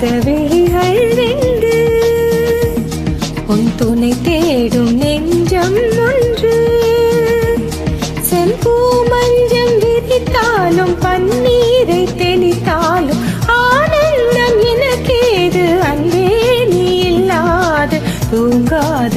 விழிகள் ரெண்டு உன் துணை தேடும் நெஞ்சம் ஒன்று. செம்பூ மஞ்சம் விரித்தாலும் பன்னீரை தெளித்தாலும் ஆனந்தம் எனக்கேது அன்பே நீ இல்லாது தூங்காத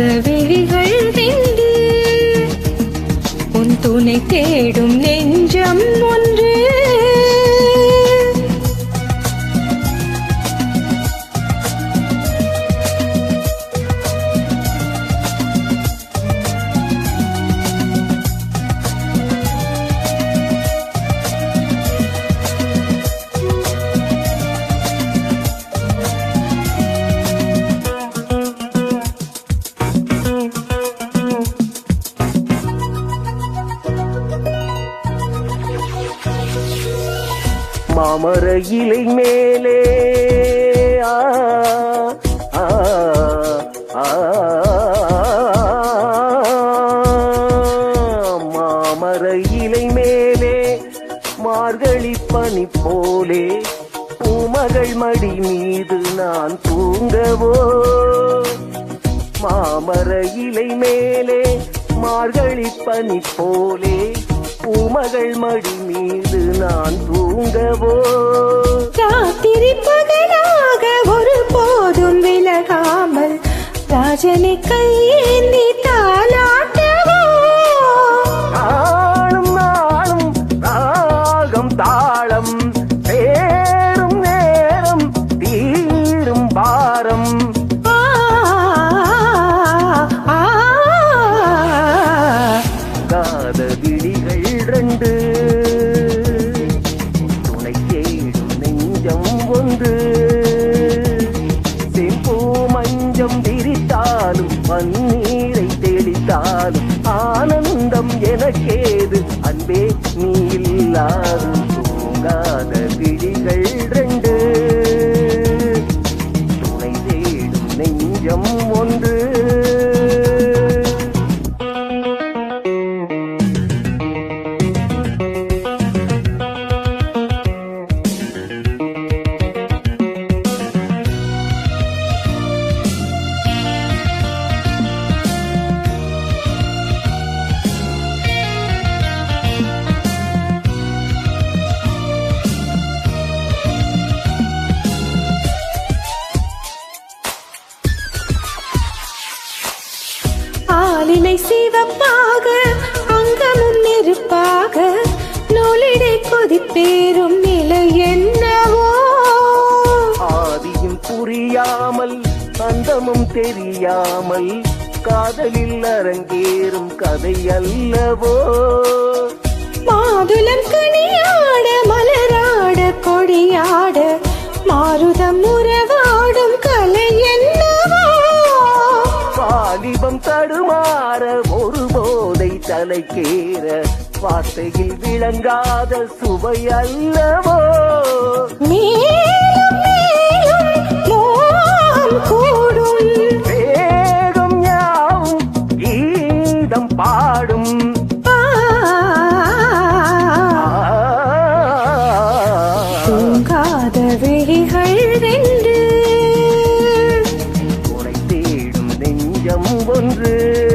மாமர இலை மேலே. ஆ, ஆ, மாமர இலை மேலே மார்கழி பனி போலே. பூமகள் மடி மீது நான் தூங்கவோ? மாமர இலை மேலே மார்கழி பனி போலே. பூமகள் மடி மீது நான் தூங்கவோ? ராத்திரி பகலாக ஒரு போதும் விலகாமல் ராஜனை கையேந்தி தாலாட்டவோ நாளும் நாளும் ராகம் தாளம் நேரம் தீரும் பாரம். மண்ணீரை பன்னீரை தெளித்தாலும் ஆனந்தம் எனக்கேது. அன்பே நீ இல்லாது தூங்காத விழிகள் ஆலிலை சிவப்பாக அங்கமும் நெருப்பாக நூலிடை கொதிப்பேறும் நிலை என்னவோ? ஆதியும் புரியாமல் அந்தமும் தெரியாமல் காதலில் அரங்கேறும் கதை அல்லவோ? மாதுளம் கனியாட மலராட கொடியாட தலைக்கேற வார்த்தையில் விளங்காத சுவை அல்லவோ? வேகம் யாவும் கீதம் பாடும். தூங்காத விழிகள் வென்று உரை தேடும் நெஞ்சம் ஒன்று.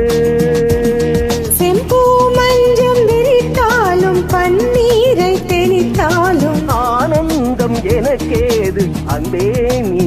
கேது அன்பே நீ.